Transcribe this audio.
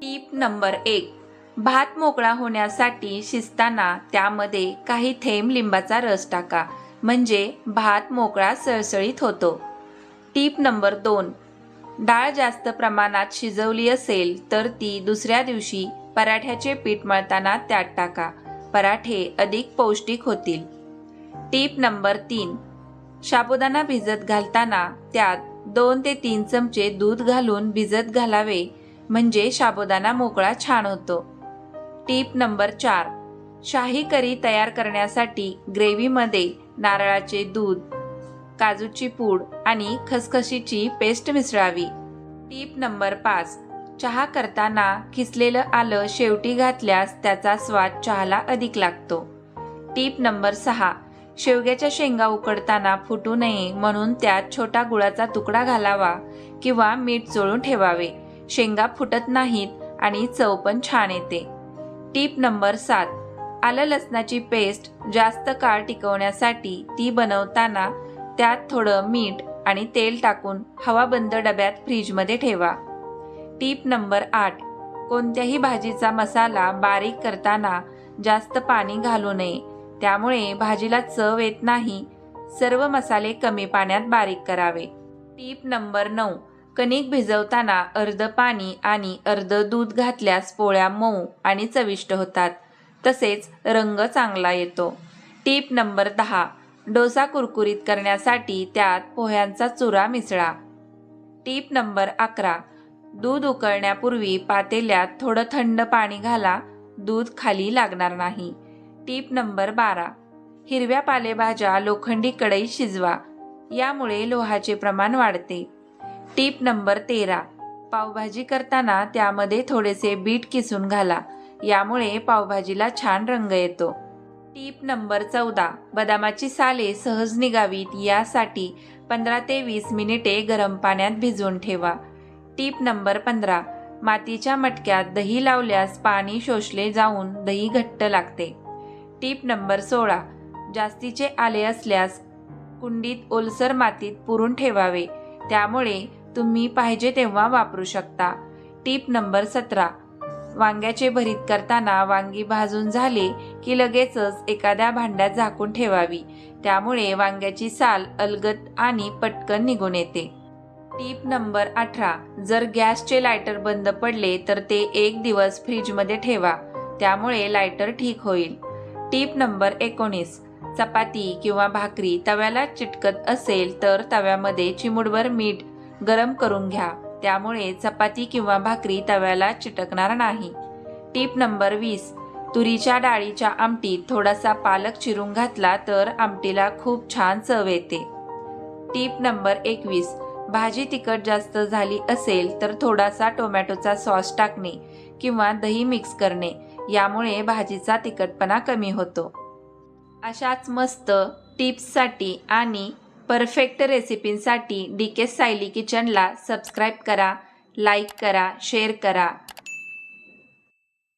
टीप number एक. भात मोकळा होण्यासाठी शिजताना त्यामध्ये काही थेंब लिंबाचा रस टाका म्हणजे भात मोकळा सळसळीत होतो. टीप नंबर दोन. डाळ जास्त प्रमाणात शिजवली असेल तर ती दुसऱ्या दिवशी पराठ्याचे पीठ मळताना त्यात टाका. पराठे अधिक पौष्टिक होतील. टीप नंबर तीन. साबुदाणा भिजत घालताना त्यात दोन ते तीन चमचे दूध घालून भिजत घालावे. म्हणजे शाबुदाना मोकळा छान होतो. टीप नंबर चार. शाही करी तयार करण्यासाठी ग्रेव्हीमध्ये नारळाचे दूध काजूची पूड आणि खसखशीची पेस्ट मिसळावी. टीप नंबर पाच. चहा करताना खिसलेलं आलं शेवटी घातल्यास त्याचा स्वाद चहाला अधिक लागतो. टीप नंबर सहा. शेवग्याच्या शेंगा उकडताना फुटू नये म्हणून त्यात छोटा गुळाचा तुकडा घालावा किंवा मीठ चोळून ठेवावे. शेंगा फुटत नाहीत आणि चव पण छान येते. टीप नंबर सात. आलं लसणाची पेस्ट जास्त काळ टिकवण्यासाठी ती बनवताना त्यात थोडं मीठ आणि तेल टाकून हवाबंद डब्यात फ्रीजमध्ये ठेवा. टीप नंबर आठ. कोणत्याही भाजीचा मसाला बारीक करताना जास्त पाणी घालू नये. त्यामुळे भाजीला चव येत नाही. सर्व मसाले कमी पाण्यात बारीक करावे. टीप नंबर नऊ. कणिक भिजवताना अर्ध पाणी आणि अर्ध दूध घातल्यास पोळ्या मऊ आणि चविष्ट होतात. तसेच रंग चांगला येतो. टीप नंबर दहा. डोसा कुरकुरीत करण्यासाठी त्यात पोह्यांचा चुरा मिसळा. टीप नंबर अकरा. दूध उकळण्यापूर्वी पातेल्यात थोडं थंड पाणी घाला. दूध खाली लागणार नाही. टीप नंबर बारा. हिरव्या पालेभाज्या लोखंडी कढईत शिजवा. यामुळे लोहाचे प्रमाण वाढते. टीप नंबर तेरा. पावभाजी करताना त्यामध्ये थोडेसे बीट किसून घाला. यामुळे पावभाजीला छान रंग येतो. टीप नंबर चौदा. बदामाची साले सहज निघावीत यासाठी पंधरा ते वीस मिनिटे गरम पाण्यात भिजवून ठेवा. टीप नंबर पंधरा. मातीच्या मटक्यात दही लावल्यास पाणी शोषले जाऊन दही घट्ट लागते. टीप नंबर सोळा. जास्तीचे आले असल्यास कुंडीत ओलसर मातीत पुरून ठेवावे. त्यामुळे तुम्ही पाहिजे तेव्हा वापरू शकता. टीप नंबर सतरा. वांग्याचे भरीत करताना वांगी भाजून झाले की लगेचच एखाद्या भांड्यात झाकून ठेवावी. त्यामुळे वांग्याची साल अलगत आणि पटकन निघून येते. टीप नंबर अठरा. जर गॅसचे लायटर बंद पडले तर ते एक दिवस फ्रीजमध्ये ठेवा. त्यामुळे लायटर ठीक होईल. टीप नंबर एकोणीस. चपाती किंवा भाकरी तव्याला चिटकत असेल तर तव्यामध्ये चिमुडभर मीठ गरम करून घ्या. त्यामुळे चपाती किंवा भाकरी तव्याला चिटकणार नाही. टीप नंबर वीस. तुरीच्या डाळीच्या आमटीत थोडासा पालक चिरून घातला तर आमटीला खूप छान चव येते. टीप नंबर एकवीस. भाजी तिखट जास्त झाली असेल तर थोडासा टोमॅटोचा सॉस टाकणे किंवा दही मिक्स करणे यामुळे भाजीचा तिखटपणा कमी होतो. अशाच मस्त टिप्ससाठी आणि परफेक्ट रेसिपींसाठी डी के सायली किचनला सबस्क्राईब करा लाईक करा शेअर करा.